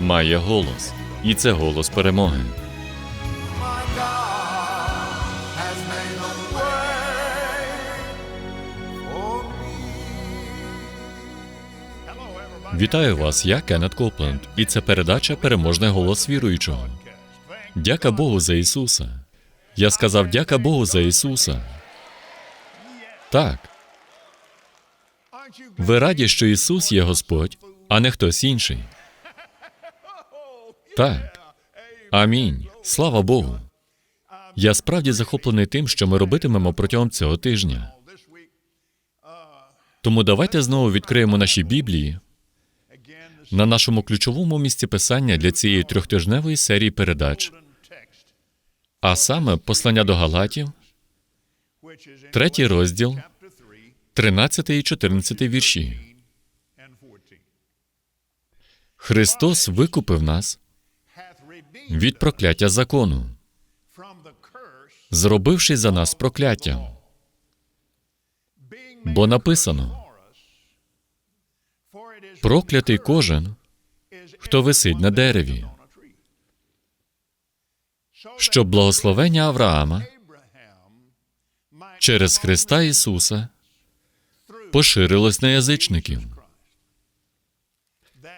має голос, і це голос перемоги. Вітаю вас, я Кеннет Копленд, і це передача Переможний голос віруючого. Дяка Богу за Ісуса. Я сказав дяка Богу за Ісуса. Так, ви раді, що Ісус є Господь, а не хтось інший. Так. Амінь. Слава Богу. Я справді захоплений тим, що ми робитимемо протягом цього тижня. Тому давайте знову відкриємо наші Біблії на нашому ключовому місці писання для цієї трьохтижневої серії передач, а саме послання до Галатів, третій розділ, 13 і 14 вірші. Христос викупив нас від прокляття закону, зробивши за нас прокляттям. Бо написано: проклятий кожен, хто висить на дереві, щоб благословення Авраама через Христа Ісуса поширилось на язичників,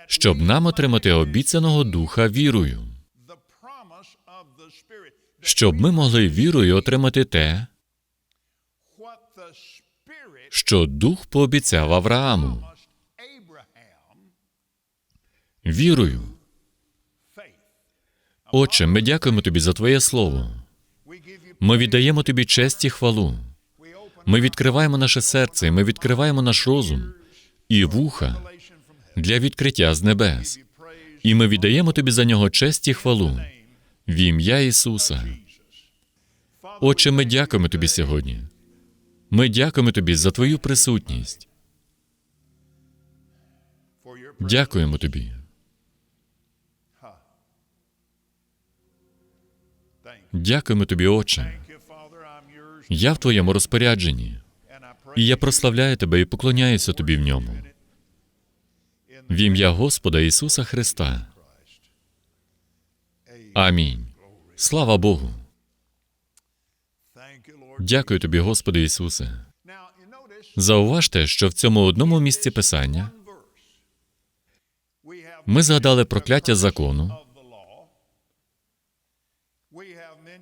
щоб нам отримати обіцяного духа вірою, щоб ми могли вірою отримати те, що Дух пообіцяв Аврааму. Вірою. Отче, ми дякуємо тобі за Твоє Слово. Ми віддаємо тобі честь і хвалу. Ми відкриваємо наше серце, ми відкриваємо наш розум і вуха для відкриття з небес. І ми віддаємо тобі за нього честь і хвалу в ім'я Ісуса. Отче, ми дякуємо тобі сьогодні. Ми дякуємо тобі за твою присутність. Дякуємо тобі. Дякуємо тобі, Отче. Я в твоєму розпорядженні, і я прославляю тебе і поклоняюся тобі в ньому. В ім'я Господа Ісуса Христа. Амінь. Слава Богу. Дякую тобі, Господи Ісусе. Зауважте, що в цьому одному місці писання ми згадали прокляття закону,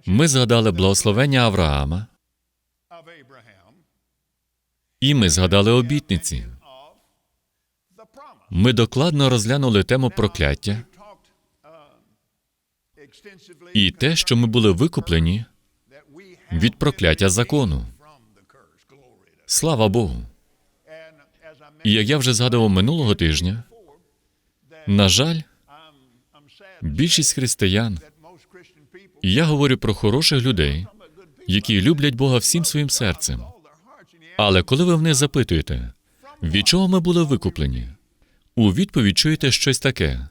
ми згадали благословення Авраама, і ми згадали обітниці. Ми докладно розглянули тему прокляття і те, що ми були викуплені від прокляття закону. Слава Богу. І як я вже згадував минулого тижня, на жаль, більшість християн, і я говорю про хороших людей, які люблять Бога всім своїм серцем. Але коли ви в них запитуєте, від чого ми були викуплені, у відповідь чуєте щось таке: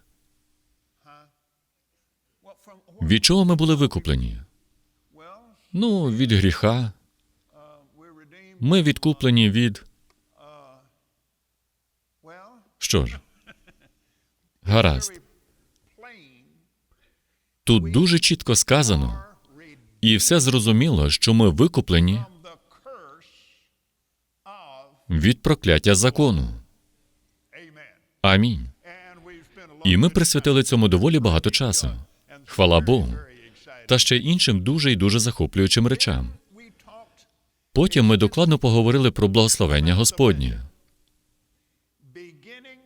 від чого ми були викуплені? Ну, від гріха. Ми відкуплені від. Що ж? Гаразд. Тут дуже чітко сказано, і все зрозуміло, що ми викуплені від прокляття закону. Амінь. І ми присвятили цьому доволі багато часу. Хвала Богу. Та ще іншим дуже і дуже захоплюючим речам. Потім ми докладно поговорили про благословення Господнє,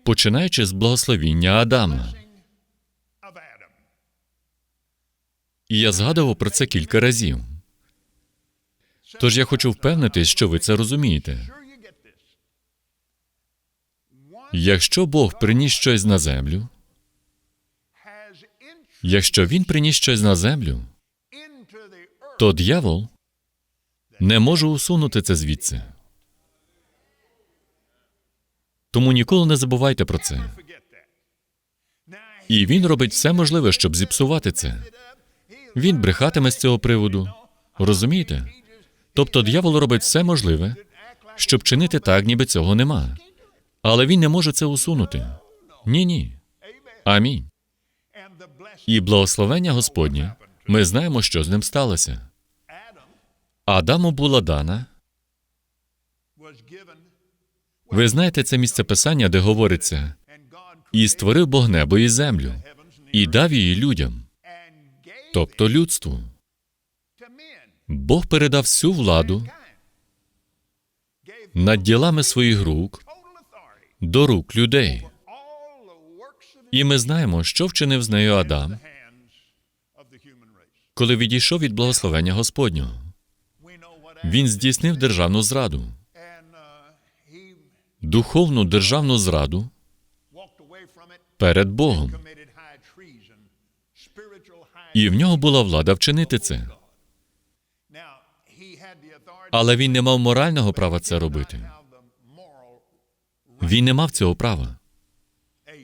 починаючи з благословіння Адама. І я згадував про це кілька разів. Тож я хочу впевнитись, що ви це розумієте. Якщо Бог приніс щось на землю, якщо Він приніс щось на землю, то дьявол не може усунути це звідси. Тому ніколи не забувайте про це. І він робить все можливе, щоб зіпсувати це. Він брехатиме з цього приводу. Розумієте? Тобто дьявол робить все можливе, щоб чинити так, ніби цього нема. Але він не може це усунути. Ні, ні. Амінь. І благословення Господнє, ми знаємо, що з ним сталося. Адаму була дана. Ви знаєте це місце писання, де говориться: і створив Бог небо і землю, і дав її людям, тобто людству. Бог передав всю владу над ділами своїх рук до рук людей. І ми знаємо, що вчинив з нею Адам, коли відійшов від благословення Господнього. Він здійснив державну зраду, духовну державну зраду перед Богом. І в нього була влада вчинити це. Але він не мав морального права це робити. Він не мав цього права.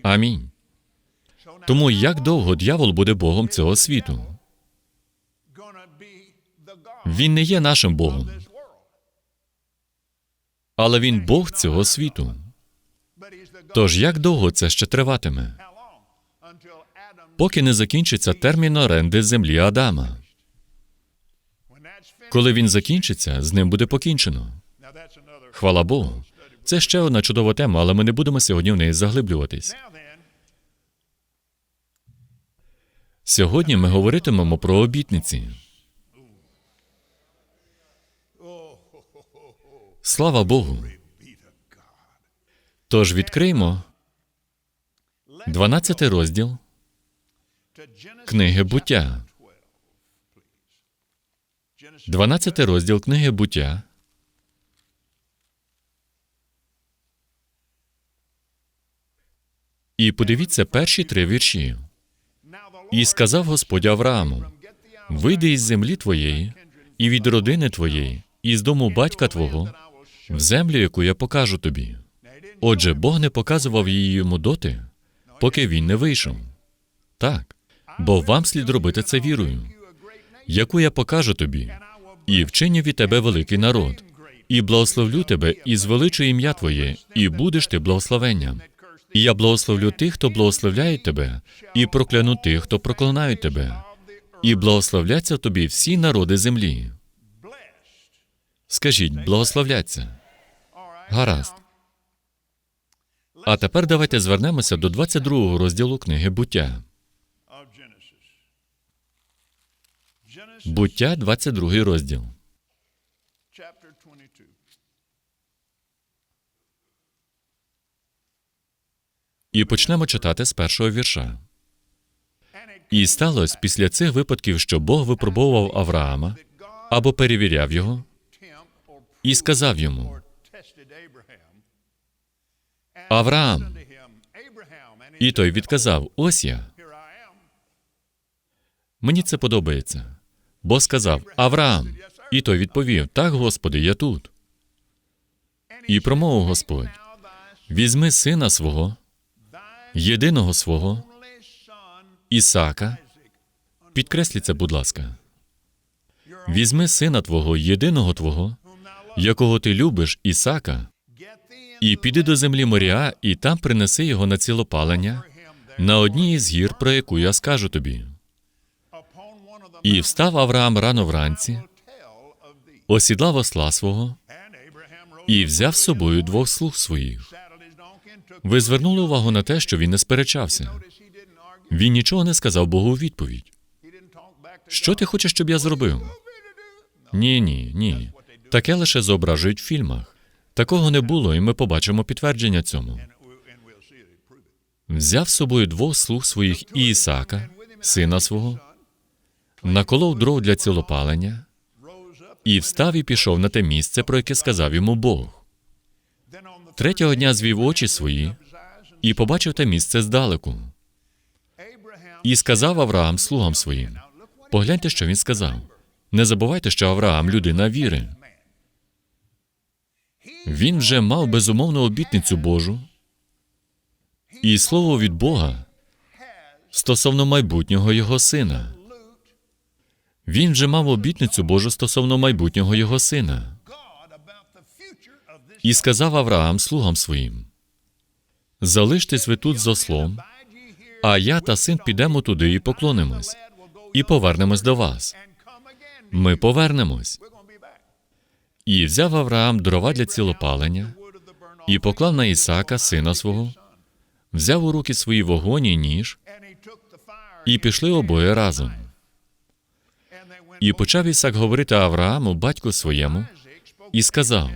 Амінь. Тому як довго дьявол буде Богом цього світу? Він не є нашим Богом, але він Бог цього світу. Тож як довго це ще триватиме? Поки не закінчиться термін оренди землі Адама. Коли він закінчиться, з ним буде покінчено. Хвала Богу. Це ще одна чудова тема, але ми не будемо сьогодні в неї заглиблюватись. Сьогодні ми говоритимемо про обітниці. Слава Богу. Тож відкриймо 12 розділ книги буття. 12 розділ книги буття. І подивіться перші три вірші. І сказав Господь Аврааму: Вийди із землі твоєї, і від родини твоєї, і з дому батька твого, в землю, яку я покажу тобі. Отже, Бог не показував її йому доти, поки він не вийшов. Так, бо вам слід робити це вірою, яку я покажу тобі, і вчиню від тебе великий народ, і благословлю тебе, і звеличу ім'я твоє, і будеш ти благословенням. І я благословлю тих, хто благословляє тебе, і прокляну тих, хто проклинають тебе. І благословляться тобі всі народи землі. Скажіть, благословляться. Гаразд. А тепер давайте звернемося до 22 розділу книги буття. Буття, 22 розділ. chapter 22. І почнемо читати з першого вірша. І сталося після цих випадків, що Бог випробовував Авраама або перевіряв його, і сказав йому: Авраам. І той відказав: Ось я. Мені це подобається. Бо сказав Авраам. І той відповів: Так, Господи, я тут. І промовив Господь: Візьми сина свого, єдиного свого, Ісака. Підкресліть це, будь ласка. Візьми сина твого, єдиного твого, якого ти любиш, Ісака, і піди до землі Моріа, і там принеси його на цілопалення на одній із гір, про яку я скажу тобі. І встав Авраам рано вранці, осідлав осла свого і взяв з собою двох слуг своїх. Ви звернули увагу на те, що він не сперечався. Він нічого не сказав Богу у відповідь. Що ти хочеш, щоб я зробив? Ні, ні, ні. Таке лише зображують в фільмах. Такого не було, і ми побачимо підтвердження цьому. Взяв з собою двох слуг своїх і Ісака, сина свого, наколов дров для цілопалення і встав і пішов на те місце, про яке сказав йому Бог. Третього дня звів очі свої і побачив те місце здалеку. І сказав Авраам слугам своїм: Погляньте, що він сказав. Не забувайте, що Авраам людина віри. Він вже мав безумовну обітницю Божу і слово від Бога стосовно майбутнього його сина. Він вже мав обітницю Божу стосовно майбутнього його сина. І сказав Авраам слугам своїм: Залиштесь ви тут з ослом, а я та син підемо туди і поклонимось, і повернемось до вас. Ми повернемось. І взяв Авраам дрова для цілопалення і поклав на Ісака, сина свого, взяв у руки свої вогонь і ніж, і пішли обоє разом. І почав Ісак говорити Аврааму, батьку своєму, і сказав: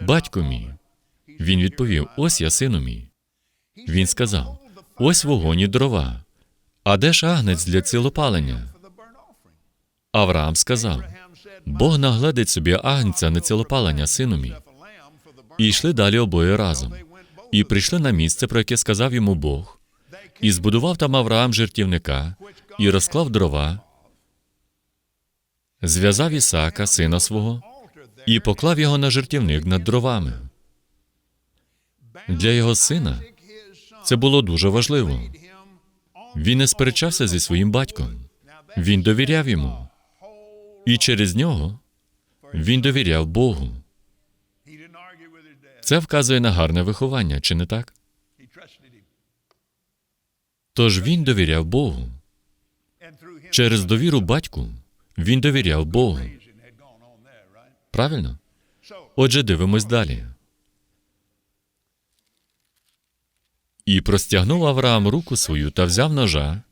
Батько мій. Він відповів: Ось я, сину мій. Він сказав: Ось вогонь і дрова. А де ж агнець для цілопалення? Авраам сказав: Бог нагледить собі агнця на цілопалення, сину мій. "A lamb for the burnt І йшли далі обоє разом. І прийшли на місце, про яке сказав йому Бог, і збудував там Авраам жертівника, і розклав дрова, зв'язав Ісака, сина свого, і поклав його на жертівник над дровами. Для його сина це було дуже важливо. Він не сперечався зі своїм батьком. Він довіряв йому. І через нього він довіряв Богу. Це вказує на гарне виховання, чи не так? Тож він довіряв Богу. Через довіру батьку він довіряв Богу. Правильно? Отже, дивимось далі. І простягнув Авраам руку свою та взяв ножа,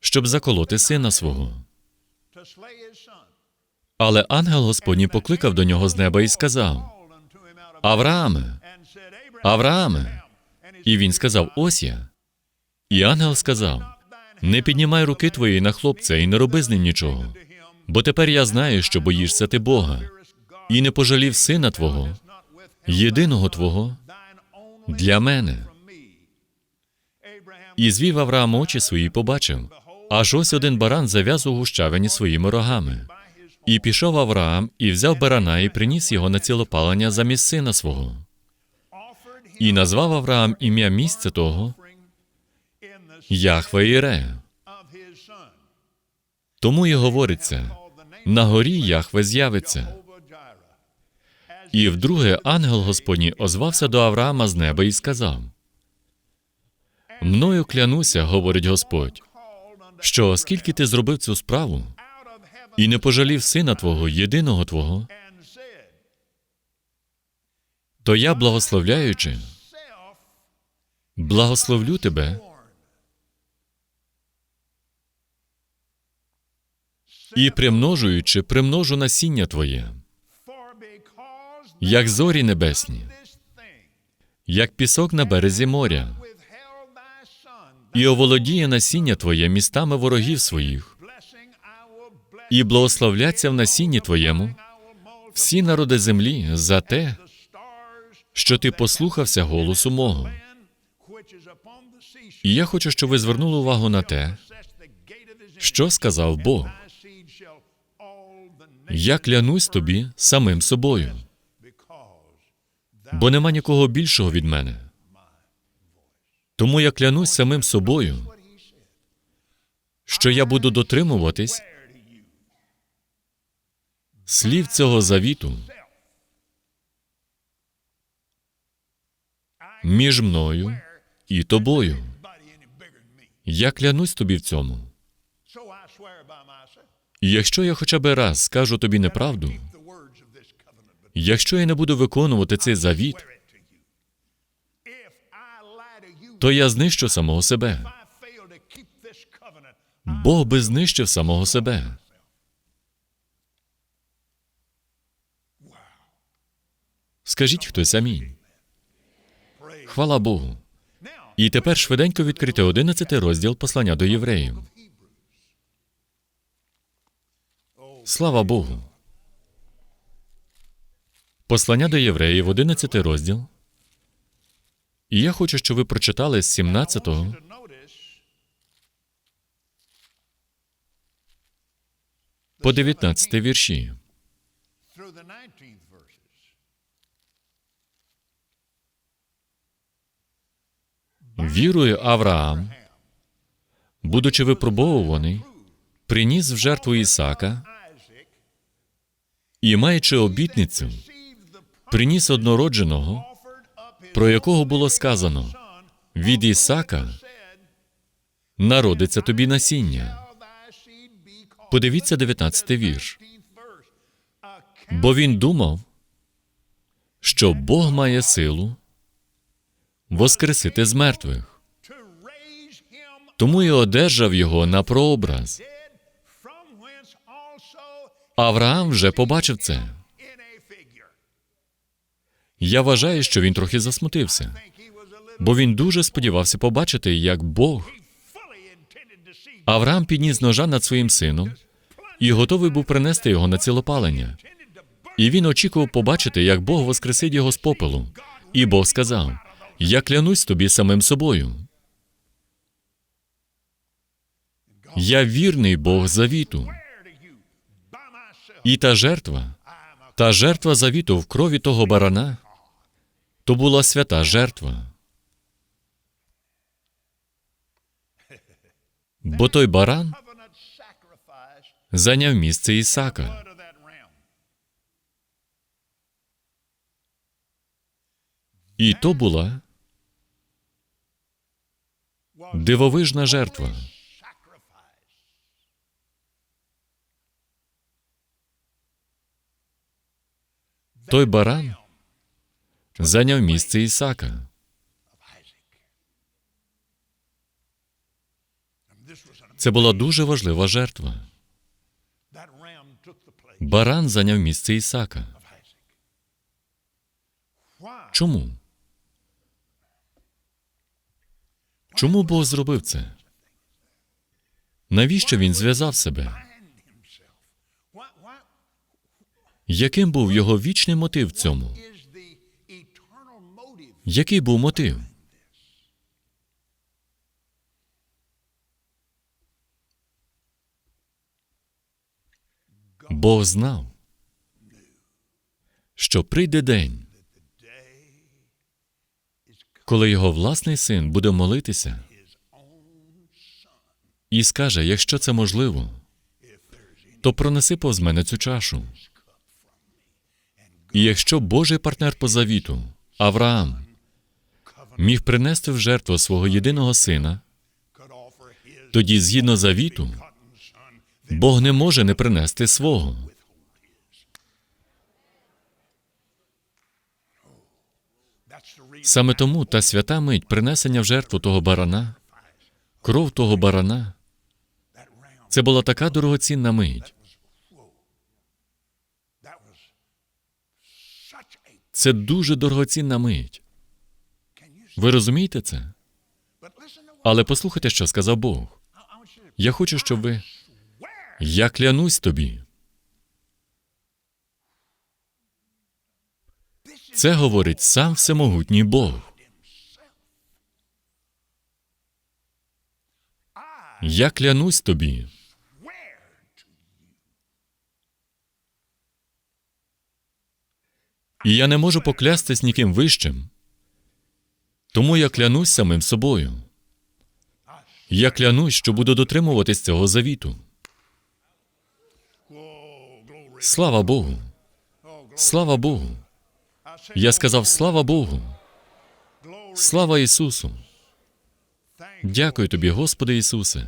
щоб заколоти сина свого. Але ангел Господній покликав до нього з неба і сказав: Аврааме, Аврааме. І він сказав: Ось я. І ангел сказав: Не піднімай руки твої на хлопця і не роби з ним нічого. Бо тепер я знаю, що боїшся ти Бога, і не пожалів сина твого, єдиного твого, для мене. І звів Авраам очі свої побачив, аж ось один баран зав'яз у гущавині своїми рогами. І пішов Авраам, і взяв барана, і приніс його на цілопалення замість сина свого. І назвав Авраам ім'я місця того Яхве Іре. Тому і говориться: на горі Яхве з'явиться. І вдруге ангел Господній озвався до Авраама з неба і сказав: Мною клянуся, говорить Господь, що оскільки ти зробив цю справу і не пожалів сина твого, єдиного твого, то я, благословляючи, благословлю тебе і примножуючи, примножу насіння твоє, як зорі небесні, як пісок на березі моря, і оволодіє насіння твоє містами ворогів своїх, і благословляться в насінні твоєму всі народи землі за те, що ти послухався голосу мого. І я хочу, щоб ви звернули увагу на те, що сказав Бог. Я клянусь тобі самим собою, бо нема нікого більшого від мене. Тому я клянусь самим собою, що я буду дотримуватись слів цього завіту між мною і тобою. Я клянусь тобі в цьому. Якщо я хоча б раз скажу тобі неправду, якщо я не буду виконувати цей завіт, то я знищу самого себе. Бог би знищив самого себе. Скажіть хтось амінь. Хвала Богу. І тепер швиденько відкрити 11 розділ послання до євреїв. Слава Богу. Послання до євреїв, 11 розділ. І я хочу, щоб ви прочитали з 17 to notice по 19 вірші. through the 19th verses. Вірою Авраам, будучи випробовуваний, приніс в жертву Ісака і, маючи обітницю, приніс однородженого, про якого було сказано: від Ісака народиться тобі насіння. Подивіться 19 вірш. 19th verse. A Бо він думав, що Бог має силу воскресити з мертвих, тому і одержав його на прообраз. Авраам вже побачив це. Я вважаю, що він трохи засмутився, бо він дуже сподівався побачити, як Бог. Авраам підніс ножа над своїм сином і готовий був принести його на цілопалення. І він очікував побачити, як Бог воскресить його з попелу. І Бог сказав: Я клянусь тобі самим собою. Я вірний Бог завіту. І та жертва, та жертва завіту в крові того барана, то була свята жертва. Бо той баран зайняв місце Ісака. І то була дивовижна жертва. Той баран зайняв місце Ісака. Це була дуже важлива жертва. Баран зайняв місце Ісака. Чому? Чому Бог зробив це? Навіщо він зв'язав себе? Яким був його вічний мотив в цьому? Який був мотив? Бог знав, що прийде день, коли його власний син буде молитися і скаже, якщо це можливо, то пронеси повз мене цю чашу. І якщо Божий партнер по завіту, Авраам, міг принести в жертву свого єдиного сина, тоді, згідно завіту. Бог не може не принести свого. Саме тому та свята мить принесення в жертву того барана, кров того барана, це була така дорогоцінна мить. Це дуже дорогоцінна мить. Ви розумієте це? Але послухайте, що сказав Бог. Я хочу, щоб ви. Я клянусь тобі. Це говорить сам всемогутній Бог. Я клянусь тобі. І я не можу поклястись ніким вищим. Тому я клянусь самим собою. Я клянусь, що буду дотримуватись цього завіту. Слава Богу! Слава Богу! Я сказав слава Богу! Слава Ісусу! Дякую тобі, Господи Ісусе!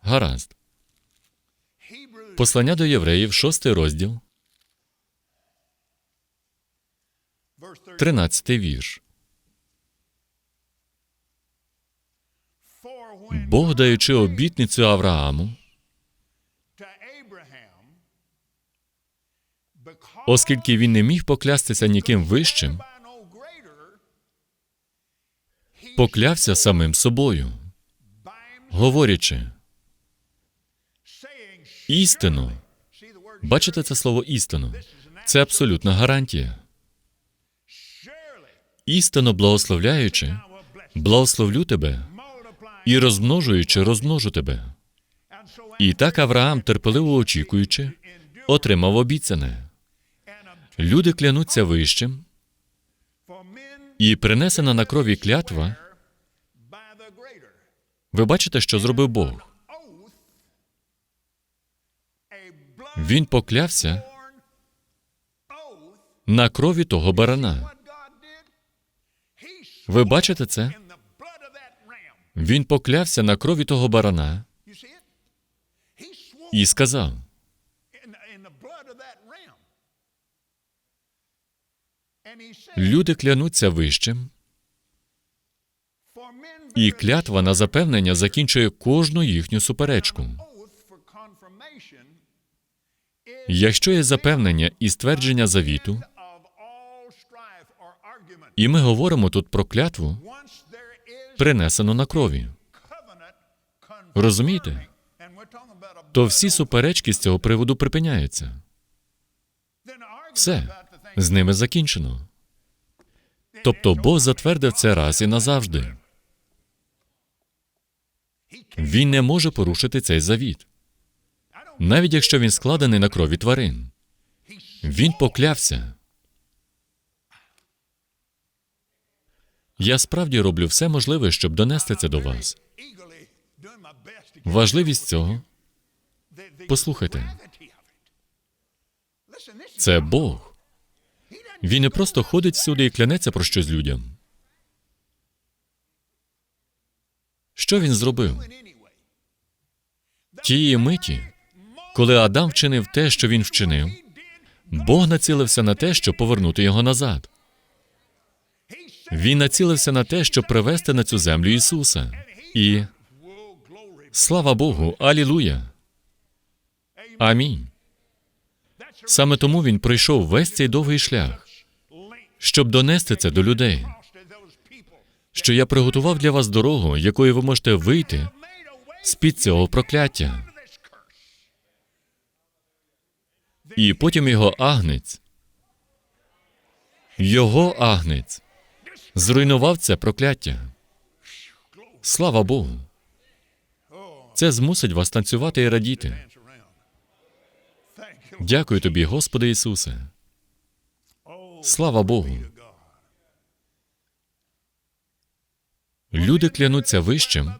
Гаразд. Послання до євреїв, шостий розділ, verse 30 тринадцятий вірш. Бог, даючи обітницю Аврааму, оскільки він не міг поклястися ніким вищим, поклявся самим собою, говорячи істину. Бачите це слово істину? Це абсолютна гарантія. Істинно благословляючи, благословлю тебе і розмножуючи, розмножу тебе. І так Авраам, терпеливо очікуючи, отримав обіцяне. Люди клянуться вищим, і принесена на крові клятва. Ви бачите, що зробив Бог. Він поклявся на крові того барана. Ви бачите це? Він поклявся на крові того барана і сказав: люди клянуться вищим, і клятва на запевнення закінчує кожну їхню суперечку. Якщо є запевнення і ствердження завіту, і ми говоримо тут про клятву, принесену на крові, Розумієте? то всі суперечки з цього приводу припиняються. Все з ними закінчено. Тобто Бог затвердив це раз і назавжди. Він не може порушити цей завіт, навіть якщо він складений на крові тварин. Він поклявся. Я справді роблю все можливе, щоб донести це до вас. Важливість цього послухайте. Це Бог. Він не просто ходить всюди і клянеться про щось людям. Що він зробив? Тієї миті, коли Адам вчинив те, що він вчинив, Бог націлився на те, щоб повернути його назад. Він націлився на те, щоб привести на цю землю Ісуса. І слава Богу, Алілуя! Амінь. Саме тому він пройшов весь цей довгий шлях, щоб донести це до людей, що я приготував для вас дорогу, якою ви можете вийти way з-під цього прокляття. І потім його агнець, його агнець зруйнував це прокляття. Слава Богу. Це змусить вас танцювати і радіти. Дякую тобі, Господи Ісусе. Слава Богу. Люди клянуться вищим,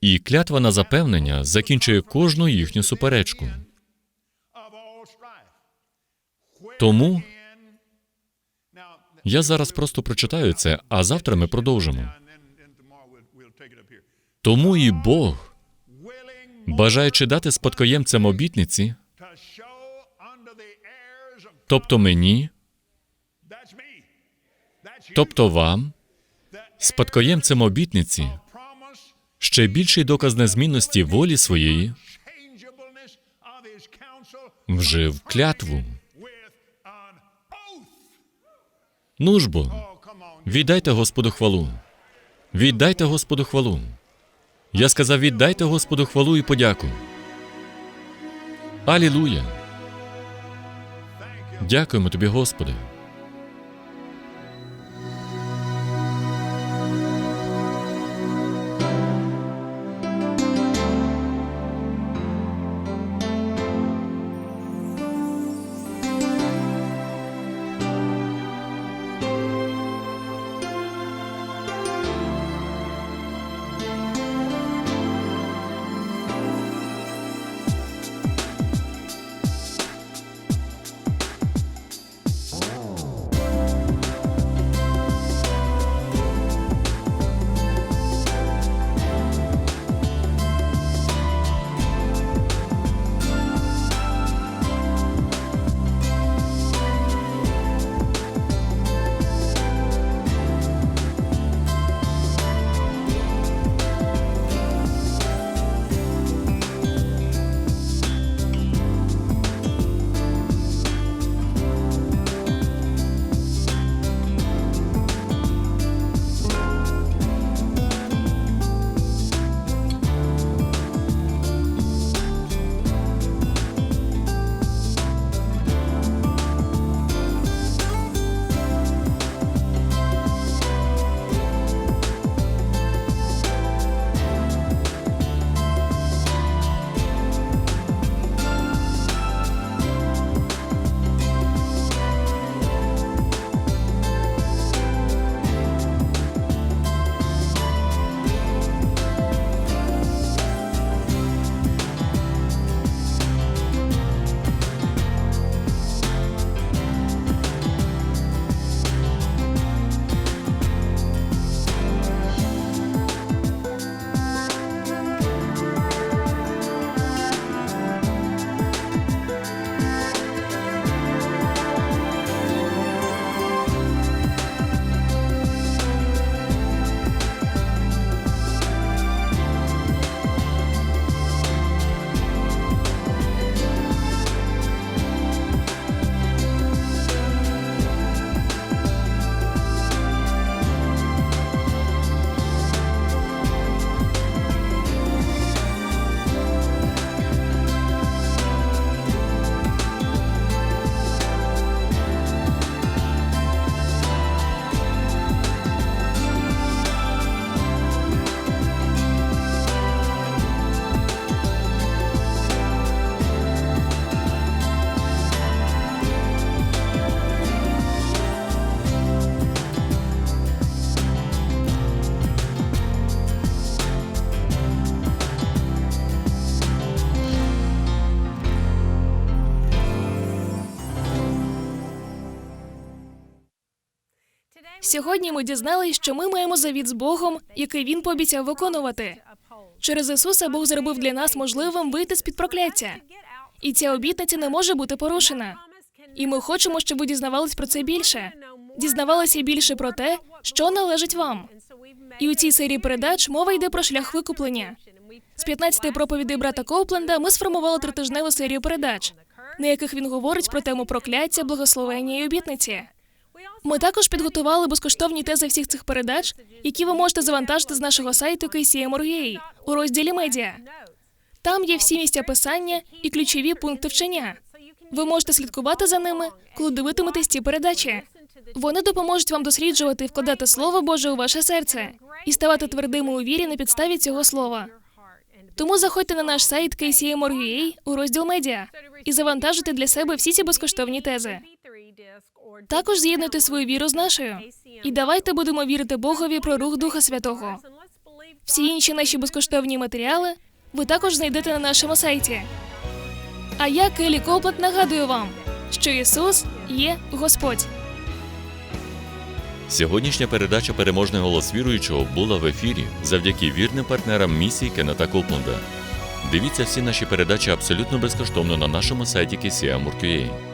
і клятва на запевнення закінчує кожну їхню суперечку. Тому я зараз просто прочитаю це, а завтра ми продовжимо. Тому і Бог, бажаючи дати спадкоємцям обітниці, тобто мені, тобто вам, спадкоємцям обітниці, ще більший доказ незмінності волі своєї вжив клятву. Ну ж бо, Oh, come on. віддайте Господу хвалу. Віддайте Господу хвалу. Я сказав, віддайте Господу хвалу і подяку. Алілуя! Дякуємо тобі, Господи. Сьогодні ми дізналися, що ми маємо завіт з Богом, який він пообіцяв виконувати. Через Ісуса Бог зробив для нас можливим вийти з під прокляття. І ця обітниця не може бути порушена. І ми хочемо, щоб ви дізнавались про це більше. Дізнавалися більше про те, що належить вам. І у цій серії передач мова йде про шлях викуплення. З 15 проповідей брата Коупленда ми сформували тритижневу серію передач, на яких він говорить про тему прокляття, благословення і обітниці. Ми також підготували безкоштовні тези всіх цих передач, які ви можете завантажити з нашого сайту KCM.org.ua у розділі медіа. Там є всі місця писання і ключові пункти вчення. Ви можете слідкувати за ними, коли дивитиметесь ці передачі. Вони допоможуть вам досліджувати і вкладати слово Боже у ваше серце і ставати твердими у вірі на підставі цього слова. Тому заходьте на наш сайт KCM.org.ua у розділ медіа і завантажуйте для себе всі ці безкоштовні тези. Також з'єднуйте свою віру з нашою. І давайте будемо вірити Богові про рух Духа Святого. Всі інші наші безкоштовні матеріали ви також знайдете на нашому сайті. А я, Келі Коплет, нагадую вам, що Ісус є Господь. Сьогоднішня передача Переможний голос віруючого була в ефірі завдяки вірним партнерам місії Кеннета Копленда. Дивіться всі наші передачі абсолютно безкоштовно на нашому сайті KCM.org.ua.